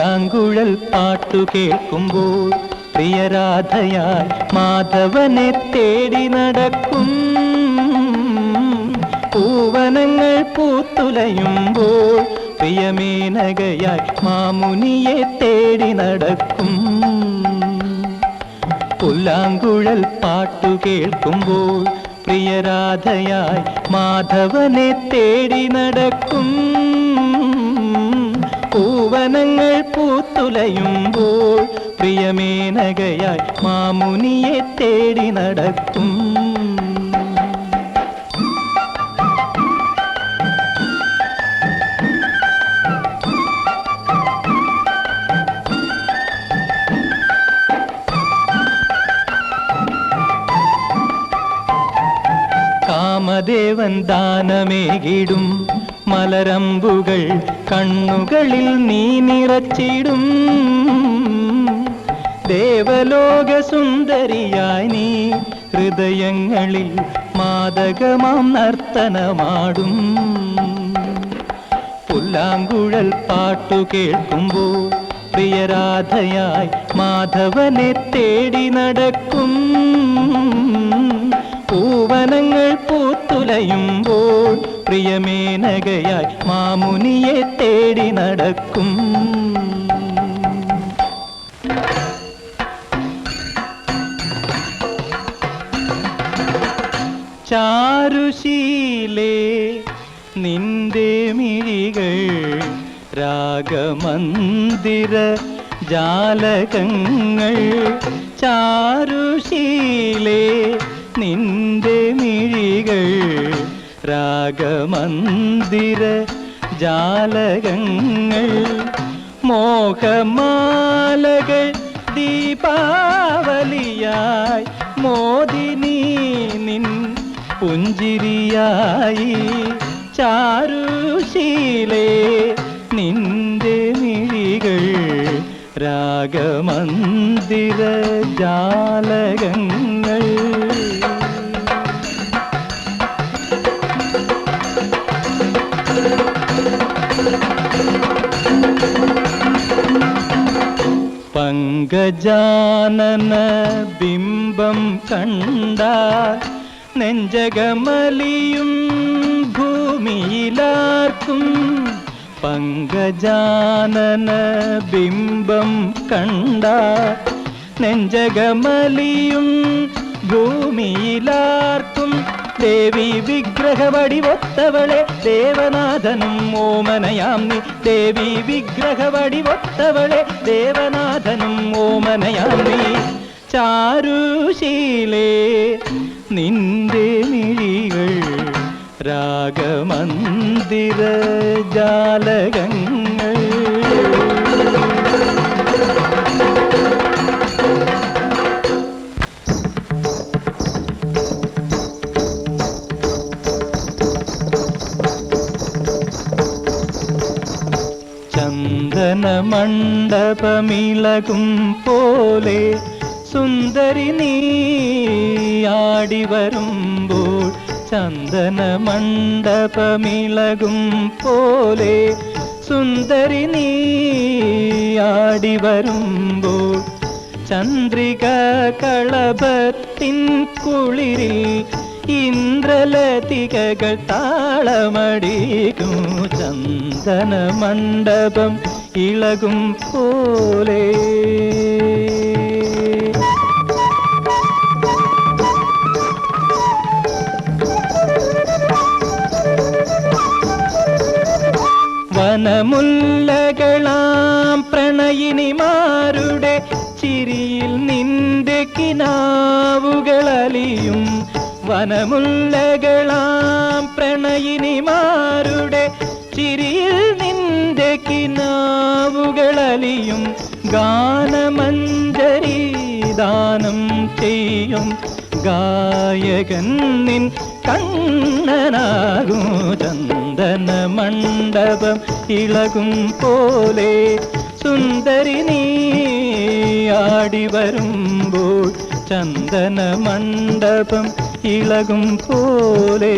പുല്ലാങ്കുഴൽ പാട്ടു കേൾക്കുമ്പോൾ പ്രിയരാധയാൽ മാധവനെ തേടി നടക്കും. പൂവനങ്ങൾ പൂത്തുലയുമ്പോൾ പ്രിയമേനകയായി മാമുനിയെ തേടി നടക്കും. പുല്ലാങ്കുഴൽ പാട്ടു കേൾക്കുമ്പോൾ പ്രിയരാധയായി മാധവനെ തേടി നടക്കും. പൂവനങ്ങൾ പൂത്തുലയുമ്പോൾ പ്രിയമേനകയായി മാമുനിയെ തേടി നടക്കും കാമദേവൻ ദാനമേകിടും മലരമ്പുകൾ കണ്ണുകളിൽ നീ നിറച്ചിടും. ദേവലോക സുന്ദരിയായി നീ ഹൃദയങ്ങളിൽ മാതകമാം നർത്തനമാടും. പുല്ലാങ്കുഴൽ പാട്ടു കേൾക്കുമ്പോൾ പ്രിയരാധയായി മാധവനെ തേടി നടക്കും. പ്രിയമേനകയായി മാമുനിയെ തേടി നടക്കും. ചാരുശീലേ നിന്റെ മിഴികൾ രാഗമന്ദിര ജാലകങ്ങൾ. ചാരുശീലേ നിന്റെ രാഗമന്ദിര ജാലകങ്ങൾ മോഹമാലകൾ ദീപാവലിയായി മോദിനി നിൻ പുഞ്ചിരിയായി. ചാരുശീലേ നിന്റെ മിഴികൾ രാഗമന്ദിര ജാലകങ്ങൾ. പങ്കജാനന ബിംബം കണ്ടാൽ നെഞ്ചകമലിയും ഭൂമിയിലാർക്കും പങ്കജാനന ബിംബം കണ്ടാൽ നെഞ്ചകമലിയും ഭൂമിയിലാർക്കും ദേവി വിഗ്രഹവടിവൊത്തവളെ ദേവനാഥനും ഓമനയാം നീ ദേവി വിഗ്രഹവടിവൊത്തവളെ ദേവനാഥനും ഓമനയാം നീ ചാരുശീലേ നിന്റെ മിഴികൾ രാഗമന്ദിര ജാലകങ്ങൾ ചന്ദന മണ്ഡപമിളകും പോലെ സുന്ദരി നീ ആടി വരുമ്പോൾ ചന്ദന മണ്ഡപമിളകും പോലെ സുന്ദരി നീ ആടി വരുമ്പോൾ ചന്ദ്രിക കളഭത്തിൻ കുളിരിൽ ഇന്ദ്രലതികകൾ താളമടിക്കും ചന്ദന മണ്ഡപം ഇളകും പോലെ. വനമുല്ലകളാം പ്രണയിനിമാരുടെ ചിരിയിൽ നിന്റെ കിനാവുകളലിയും. വനമുല്ലകളാം പ്രണയിനിമാരുടെ ചിരിയിൽ നിന്റെ കിനാവുകളലിയും ഗാനമഞ്ജരി ദാനം ചെയ്യും. ഗായകൻ നിൻ കണ്ണനാകും ചന്ദന മണ്ഡപം ഇളകും പോലെ. സുന്ദരി നീ വരുമ്പോൾ ചന്ദന മണ്ഡപം ഇളകും പോലെ.